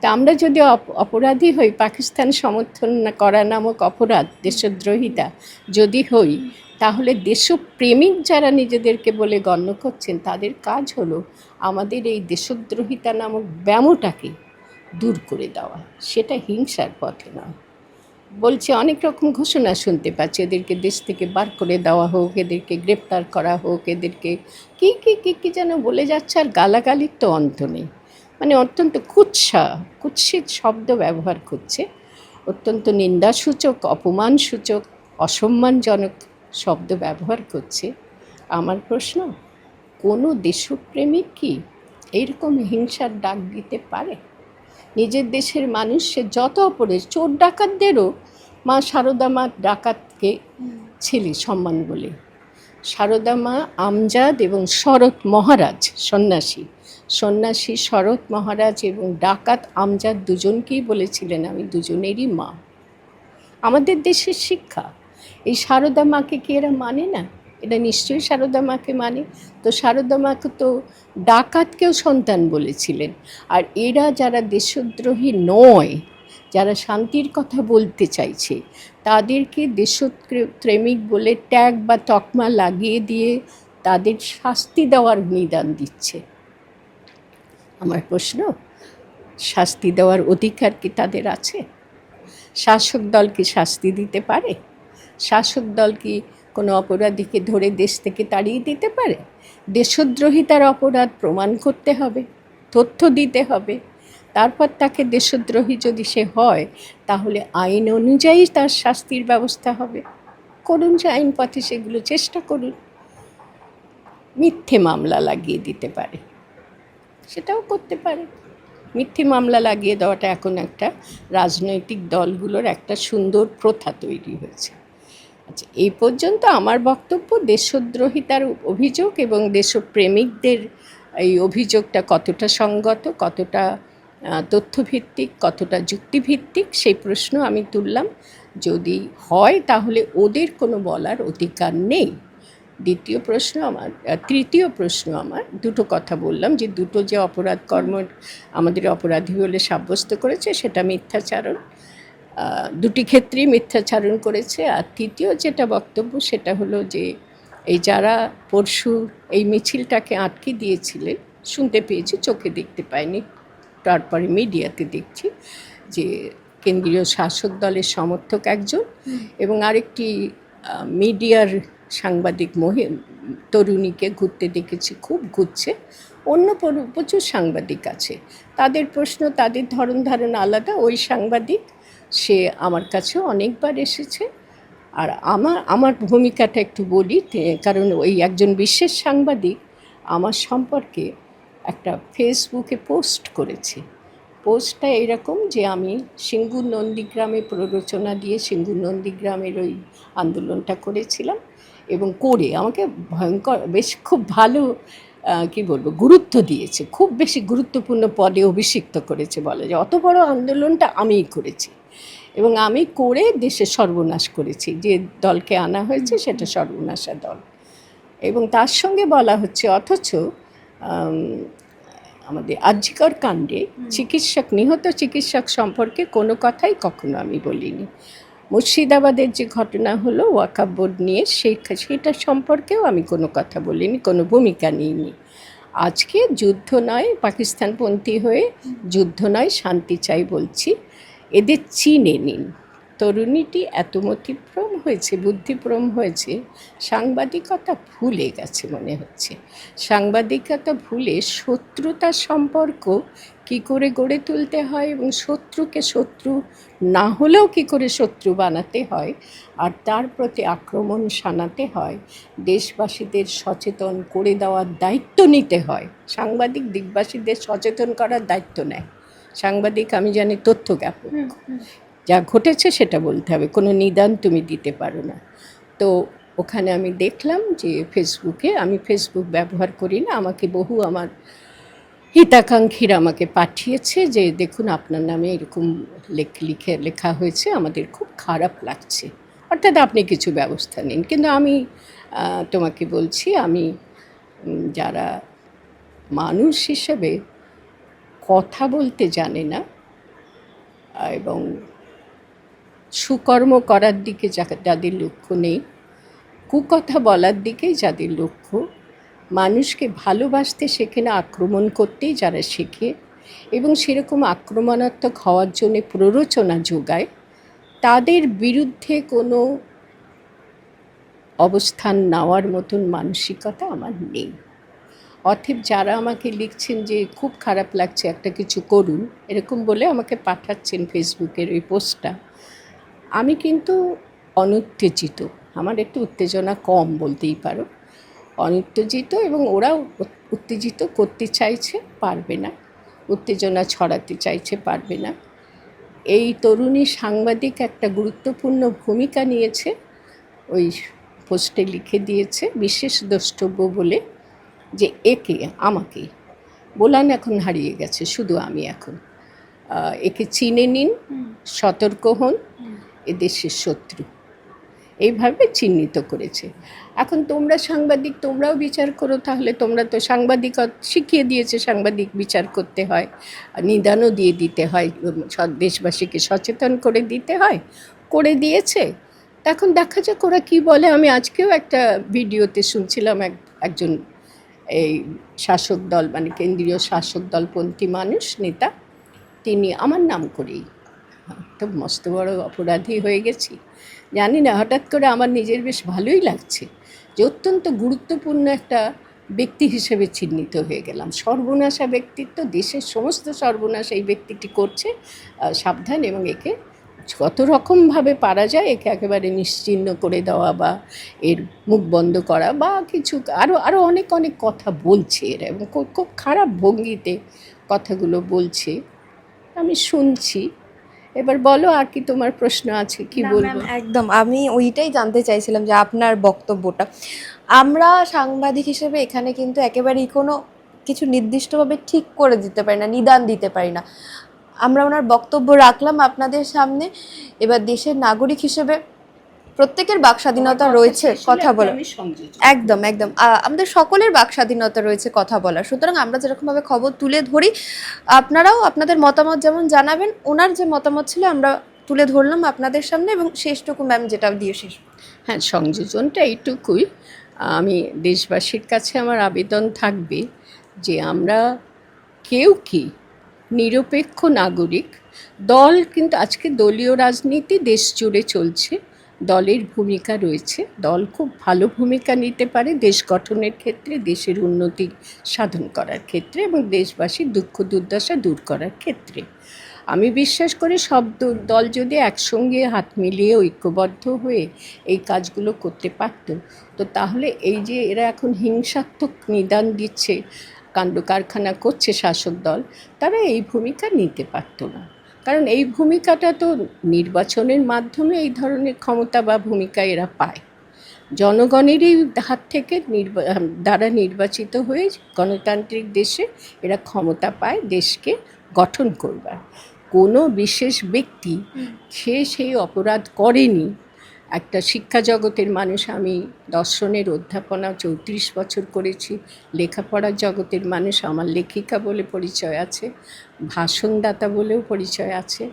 তা আমরা যদি অপ- অপরাধী হই, পাকিস্তান সমর্থন করা নামক অপরাধ দেশদ্রোহিতা যদি হই, তাহলে দেশপ্রেমিক যারা নিজেদেরকে বলে গণ্য করছেন, তাদের কাজ হলো আমাদের এই দেশদ্রোহিতা নামক ব্যামোটাকে দূর করে দেওয়া। সেটা হিংসার পথে নয়। বলছে, অনেক রকম ঘোষণা শুনতে পাচ্ছি। এদেরকে দেশ থেকে বার করে দেওয়া হোক, এদেরকে গ্রেপ্তার করা হোক, এদেরকে কী কী কী কী যেন বলে যাচ্ছে, আর গালাগালির তো অন্ত নেই। মানে অত্যন্ত কুৎসা, কুৎসিত শব্দ ব্যবহার করছে। অত্যন্ত নিন্দাসূচক, অপমানসূচক, অসম্মানজনক শব্দ ব্যবহার করছে। আমার প্রশ্ন, কোনো দেশপ্রেমিক কি এইরকম হিংসার ডাক দিতে পারে? নিজের দেশের মানুষ, সে যত অপরে চোর ডাকাতদেরও মা সারদা মা ডাকাতকে ছেলে সম্মান বলে। সারদা মা আমজাদ এবং শরৎ মহারাজ সন্ন্যাসী। সন্ন্যাসী শরৎ মহারাজ এবং ডাকাত আমজাদ দুজনকেই বলেছিলেন, আমি দুজনেরই মা। আমাদের দেশের শিক্ষা। এই সারদা মাকে কি এরা মানে না? এটা নিশ্চয়ই সারদা মাকে মানে। তো সারদা মাকে তো ডাকাতকেও সন্তান বলেছিলেন। আর এরা যারা দেশদ্রোহী নয়, যারা শান্তির কথা বলতে চাইছে, তাদেরকে দেশপ্রেমিক বলে ট্যাগ বা তকমা লাগিয়ে দিয়ে তাদের শাস্তি দেওয়ার নিদান দিচ্ছে। আমার প্রশ্ন, শাস্তি দেওয়ার অধিকার কি তাদের আছে? শাসক দল কি শাস্তি দিতে পারে? শাসক দল কি কোনো অপরাধীকে ধরে দেশ থেকে তাড়িয়ে দিতে পারে? দেশদ্রোহিতার অপরাধ প্রমাণ করতে হবে, তথ্য দিতে হবে। তারপর তাকে দেশদ্রোহী যদি সে হয়, তাহলে আইন অনুযায়ী তার শাস্তির ব্যবস্থা হবে। করুন যে আইন পথে সেগুলো, চেষ্টা করুন। মিথ্যে মামলা লাগিয়ে দিতে পারে। সেটাও করতে পারে। মিথ্যে মামলা লাগিয়ে দেওয়াটা এখন একটা রাজনৈতিক দলগুলোর একটা সুন্দর প্রথা তৈরি হয়েছে। আচ্ছা এই পর্যন্ত আমার বক্তব্য। দেশদ্রোহিতার অভিযোগ এবং দেশপ্রেমিকদের এই অভিযোগটা কতটা সঙ্গত, কতটা তথ্যভিত্তিক, কতটা যুক্তিভিত্তিক, সেই প্রশ্ন আমি তুললাম। যদি হয় তাহলে ওদের কোনো বলার অধিকার নেই। দ্বিতীয় প্রশ্ন আমার তৃতীয় প্রশ্ন আমার দুটো কথা বললাম যে দুটো যে অপরাধ কর্ম আমাদের অপরাধী বলে সাব্যস্ত করেছে সেটা মিথ্যাচারণ দুটি ক্ষেত্রেই মিথ্যাচারণ করেছে। আর তৃতীয় যেটা বক্তব্য সেটা হলো যে এই যারা পরশু এই মিছিলটাকে আটকে দিয়েছিলেন শুনতে পেয়েছি চোখে দেখতে পাইনি তারপরে মিডিয়াতে দেখছি যে কেন্দ্রীয় শাসক দলের সমর্থক একজন এবং আরেকটি মিডিয়ার সাংবাদিক মহি তরুণীকে ঘুরতে দেখেছি, খুব ঘুরছে। অন্য প্রচুর সাংবাদিক আছে। তাদের প্রশ্ন, তাদের ধরন ধারণা আলাদা। ওই সাংবাদিক, সে আমার কাছেও অনেকবার এসেছে। আর আমার আমার ভূমিকাটা একটু বলি কারণ ওই একজন বিশেষ সাংবাদিক আমার সম্পর্কে একটা ফেসবুকে পোস্ট করেছে। পোস্টটা এরকম যে, আমি সিঙ্গুর নন্দীগ্রামে প্ররোচনা দিয়ে সিঙ্গুর নন্দীগ্রামের ওই আন্দোলনটা করেছিলাম। এবং করে আমাকে ভয়ঙ্কর বেশ খুব ভালো কি বলব গুরুত্ব দিয়েছে। খুব বেশি গুরুত্বপূর্ণ পদে অভিষিক্ত করেছে বলে যে অত বড় আন্দোলনটা আমিই করেছি এবং আমি করে দেশের সর্বনাশ করেছি। যে দলকে আনা হয়েছে সেটা সর্বনাশা দল। এবং তার সঙ্গে বলা হচ্ছে অথচ আমাদের আর্যিকর কাণ্ডে চিকিৎসক নিহত চিকিৎসক সম্পর্কে কোনো কথাই কখনো আমি বলিনি। মুর্শিদাবাদের যে ঘটনা হলো, ওয়াকাব বোর্ড নিয়ে সেই সেটা সম্পর্কেও আমি কোনো কথা বলিনি, কোনো ভূমিকা নিইনি। আজকে যুদ্ধ নয়, পাকিস্তানপন্থী হয়ে যুদ্ধ নয়, শান্তি চাই বলছি। এদের চিনে নিন। তরুণীটি এত মতিভ্রম হয়েছে, বুদ্ধিভ্রম হয়েছে, সাংবাদিকতা ভুলে গেছে মনে হচ্ছে। সাংবাদিকতা ভুলে শত্রুতার সম্পর্ক কি করে গড়ে তুলতে হয় এবং শত্রুকে শত্রু না হলেও কি করে শত্রু বানাতে হয় আর তার প্রতি আক্রমণ শানাতে হয়, দেশবাসীদের সচেতন করে দেওয়ার দায়িত্ব নিতে হয়। সাংবাদিক দিকবাসীদের সচেতন করার দায়িত্ব নেয়। সাংবাদিক, আমি জানি, তথ্য জ্ঞাপক যা ঘটেছে সেটা বলতে হবে। কোনো নিদান তুমি দিতে পারো না। তো ওখানে আমি দেখলাম যে ফেসবুকে, আমি ফেসবুক ব্যবহার করি না, আমাকে বহু আমার হিতাকাঙ্ক্ষীরা আমাকে পাঠিয়েছে যে, দেখুন, আপনার নামে এরকম লেখ, লিখে লেখা হয়েছে, আমাদের খুব খারাপ লাগছে। অর্থাৎ আপনি কিছু ব্যবস্থা নিন। কিন্তু আমি তোমাকে বলছি, আমি যারা মানুষ হিসেবে কথা বলতে জানে না এবং সুকর্ম করার দিকে যাদের লক্ষ্য নেই, কুকথা বলার দিকেই যাদের লক্ষ্য, মানুষকে ভালোবাসতে শেখে না আক্রমণ করতেই যারা শেখে এবং সেরকম আক্রমণাত্মক হওয়ার জন্য প্ররোচনা যোগায়, তাদের বিরুদ্ধে কোনো অবস্থান নেওয়ার মতন মানসিকতা আমার নেই। অথব যারা আমাকে লিখছেন যে খুব খারাপ লাগছে, একটা কিছু করুন, এরকম বলে আমাকে পাঠাচ্ছেন ফেসবুকের ওই পোস্টটা। আমি কিন্তু অনুত্তেজিত। আমার একটু উত্তেজনা কম বলতেই পারো। অনুত্তেজিত এবং ওরাও উত- উত্তেজিত করতে চাইছে পারবে না। উত্তেজনা ছড়াতে চাইছে পারবে না। এই তরুণী সাংবাদিক একটা গুরুত্বপূর্ণ ভূমিকা নিয়েছে। ওই পোস্টে লিখে দিয়েছে বিশেষ দ্রষ্টব্য বলে যে একে আমাকে বোলান এখন হারিয়ে গেছে শুধু আমি এখন। একে চিনে নিন সতর্ক হন। এ দেশের শত্রু। এইভাবে চিহ্নিত করেছে। এখন তোমরা সাংবাদিক, তোমরাও বিচার করো, তাহলে তোমরা তো সাংবাদিক শিখিয়ে দিয়েছে, সাংবাদিক বিচার করতে হয়, নিদানও দিয়ে দিতে হয় দেশবাসীকে সচেতন করে দিতে হয়, করে দিয়েছে। এখন দেখা যাক ওরা কী বলে। আমি আজকেও একটা ভিডিওতে শুনছিলাম এক, একজন এই শাসক দল মানে কেন্দ্রীয় শাসক দলপন্থী মানুষ, নেতা, তিনি, আমার নাম করেই তো মস্ত বড় অপরাধী হয়ে গেছি। জানি না, হঠাৎ করে আমার নিজের বেশ ভালোই লাগছে যে অত্যন্ত গুরুত্বপূর্ণ একটা ব্যক্তি হিসেবে চিহ্নিত হয়ে গেলাম। সর্বনাশা ব্যক্তিত্ব, দেশের সমস্ত সর্বনাশ এই ব্যক্তিটি করছে। সাবধান এবং একে কত রকমভাবে পারা যায়, একে একেবারে নিশ্চিহ্ন করে দেওয়া বা এর মুখ বন্ধ করা বা কিছু আরও আরও অনেক অনেক কথা বলছে এরা এবং খুব খুব খারাপ ভঙ্গিতে কথাগুলো বলছে। আমি শুনছি এবার বলো আর কি তোমার প্রশ্ন আছে কি বলব? একদম। আমি ওইটাই জানতে চাইছিলাম যে আপনার বক্তব্যটা। আমরা সাংবাদিক হিসেবে এখানে কিন্তু একেবারেই কোনো কিছু নির্দিষ্টভাবে ঠিক করে দিতে পারি না নিদান দিতে পারি না। আমরা ওনার বক্তব্য রাখলাম আপনাদের সামনে। এবার দেশের নাগরিক হিসেবে প্রত্যেকের বাক স্বাধীনতা রয়েছে কথা বলার। একদম একদম। আমাদের সকলের বাক স্বাধীনতা রয়েছে কথা বলার। সুতরাং আমরা যেরকমভাবে খবর তুলে ধরি আপনারাও আপনাদের মতামত যেমন জানাবেন ওনার যে মতামত ছিল আমরা তুলে ধরলাম আপনাদের সামনে এবং শেষটুকু ম্যাম যেটা দিয়ে শেষ হ্যাঁ সংযোজনটা এইটুকুই। আমি দেশবাসীর কাছে আমার আবেদন থাকবে যে আমরা কেউ কি নিরপেক্ষ নাগরিক দল কিন্তু আজকে দলীয় রাজনীতি দেশ জুড়ে চলছে। দলের ভূমিকা রয়েছে। দল খুব ভালো ভূমিকা নিতে পারে দেশ গঠনের ক্ষেত্রে, দেশের উন্নতি সাধন করার ক্ষেত্রে এবং দেশবাসীর দুঃখ দুর্দশা দূর করার ক্ষেত্রে। আমি বিশ্বাস করি সব দল যদি একসঙ্গে হাত মিলিয়ে ঐক্যবদ্ধ হয়ে এই কাজগুলো করতে পারত, তো তাহলে এই যে এরা এখন হিংসাত্মক নিদান দিচ্ছে, কাণ্ড কারখানা করছে শাসক দল, তারা এই ভূমিকা নিতে পারতো না। কারণ এই ভূমিকাটা তো নির্বাচনের মাধ্যমে এই ধরনের ক্ষমতা বা ভূমিকা এরা পায়। জনগণেরই হাত থেকে নির্বা দ্বারা নির্বাচিত হয়ে গণতান্ত্রিক দেশে এরা ক্ষমতা পায় দেশকে গঠন করবার। কোনো বিশেষ ব্যক্তি সে সেই অপরাধ করেনি একটা শিক্ষা জগতের মানুষ, আমি দর্শনের অধ্যাপনা চৌত্রিশ বছর করেছি। লেখাপড়ার জগতের মানুষ, আমার লেখিকা বলে পরিচয় আছে, ভাষণদাতা বলেও পরিচয় আছে।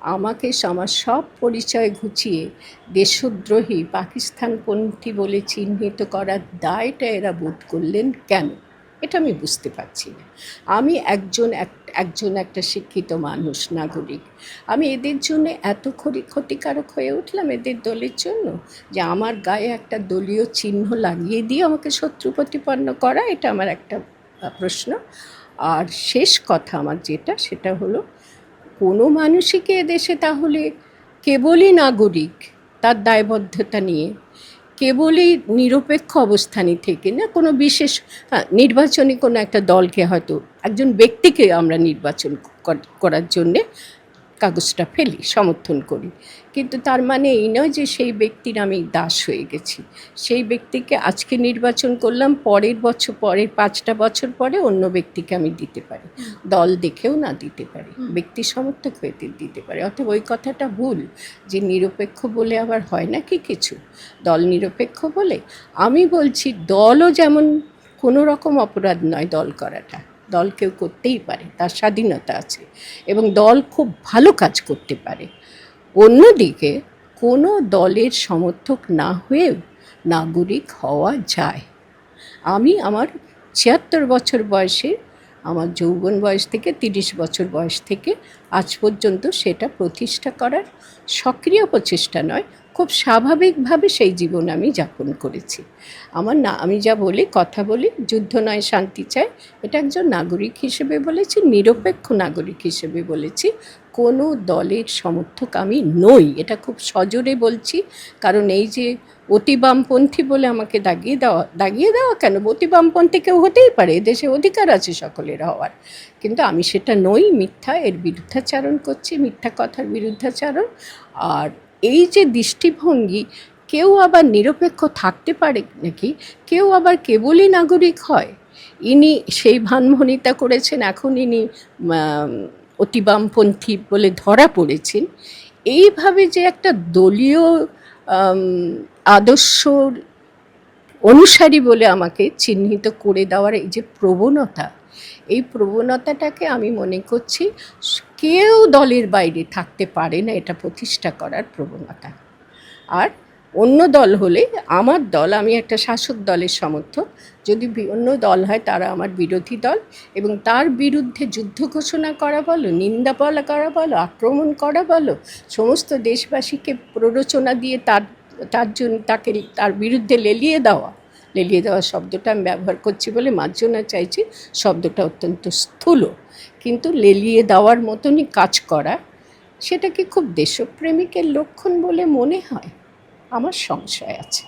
আমাকে আমার সব পরিচয় ঘুচিয়ে দেশদ্রোহী, পাকিস্তানপন্থী বলে চিহ্নিত করার দায়টা এরা বোধ করলেন কেন? এটা আমি বুঝতে পারছি না। আমি একজন এক- একজন একটা শিক্ষিত মানুষ, নাগরিক। আমি এদের জন্য এত ক্ষতি ক্ষতিকারক হয়ে উঠলাম এদের দলের জন্য যে আমার গায়ে একটা দলীয় চিহ্ন লাগিয়ে দিয়ে আমাকে শত্রু প্রতিপন্ন করা, এটা আমার একটা প্রশ্ন। আর শেষ কথা আমার যেটা, সেটা হলো কোনো মানুষই কি এদেশে তাহলে কেবলই নাগরিক তার দায়বদ্ধতা নিয়ে কেবলই নিরপেক্ষ অবস্থানে থেকে না কোনো বিশেষ হ্যাঁ, নির্বাচনী কোনো একটা দলকে হয়তো একজন ব্যক্তিকে আমরা নির্বাচন কর- করার জন্যে কাগজটা ফেলি সমর্থন করি। কিন্তু তার মানে এই নয় যে সেই ব্যক্তির আমি দাস হয়ে গেছি। সেই ব্যক্তিকে আজকে নির্বাচন করলাম পরের বছর পরের পাঁচটা বছর পরে অন্য ব্যক্তিকে আমি দিতে পারি। দল দেখেও না দিতে পারি ব্যক্তি সমর্থক হয়ে দিতে পারি। অর্থাৎ ওই কথাটা ভুল যে নিরপেক্ষ বলে আবার হয় না কি কিছু? দল নিরপেক্ষ বলে? আমি বলছি দলও যেমন কোনো রকম অপরাধ নয় দল করাটা। দল কেউ করতেই পারে, তার স্বাধীনতা আছে এবং দল খুব ভালো কাজ করতে পারে। অন্যদিকে কোনো দলের সমর্থক না হয়েও নাগরিক হওয়া যায়। আমি আমার ছিয়াত্তর বছর বয়সে, আমার যৌবন বয়স থেকে তিরিশ বছর বয়স থেকে আজ পর্যন্ত সেটা প্রতিষ্ঠা করার সক্রিয় প্রচেষ্টা নয় খুব স্বাভাবিকভাবে সেই জীবন আমি যাপন করেছি। আমার না, আমি যা বলি, কথা বলি, যুদ্ধ নয়, শান্তি চাই, এটা একজন নাগরিক হিসেবে বলেছি, নিরপেক্ষ নাগরিক হিসেবে বলেছি, কোনো দলের সমর্থক আমি নই, এটা খুব সজোরে বলছি, কারণ এই যে অতি বামপন্থী বলে আমাকে দাগিয়ে দেওয়া দাগিয়ে দেওয়া কেন? অতি বামপন্থী কেউ হতেই পারে এদেশে অধিকার আছে সকলের হওয়ার। কিন্তু আমি সেটা নই, মিথ্যা এর বিরুদ্ধাচারণ করছি, মিথ্যা কথার বিরুদ্ধাচারণ, আর এই যে দৃষ্টিভঙ্গি কেউ আবার নিরপেক্ষ থাকতে পারে নাকি? কেউ আবার কেবলই নাগরিক হয়? ইনি সেই ভানভনিতা করেছেন এখন ইনি অতি বামপন্থী বলে ধরা পড়েছেন। এইভাবে যে একটা দলীয় আম, আদর্শর অনুসারী বলে আমাকে চিহ্নিত করে দেওয়ার এই যে প্রবণতা এই প্রবণতাটাকে আমি মনে করছি কেউ দলের বাইরে থাকতে পারে না এটা প্রতিষ্ঠা করার প্রবণতা। আর অন্য দল হলে, আমার দল, আমি একটা শাসক দলের সমর্থক, যদি অন্য দল হয়, তারা আমার বিরোধী দল এবং তার বিরুদ্ধে যুদ্ধ ঘোষণা করা বলো, নিন্দা বলা করা বলো, আক্রমণ করা বলো, সমস্ত দেশবাসীকে প্ররোচনা দিয়ে তার তার জন্য তাকে তার বিরুদ্ধে লেলিয়ে দেওয়া লেলিয়ে দেওয়া শব্দটা আমি ব্যবহার করছি বলে মার্জনা চাইছি, শব্দটা অত্যন্ত স্থূল। কিন্তু লেলিয়ে দেওয়ার মতনই কাজ করা, সেটা কি খুব দেশপ্রেমিকের লক্ষণ বলে মনে হয়? আমার সংশয় আছে।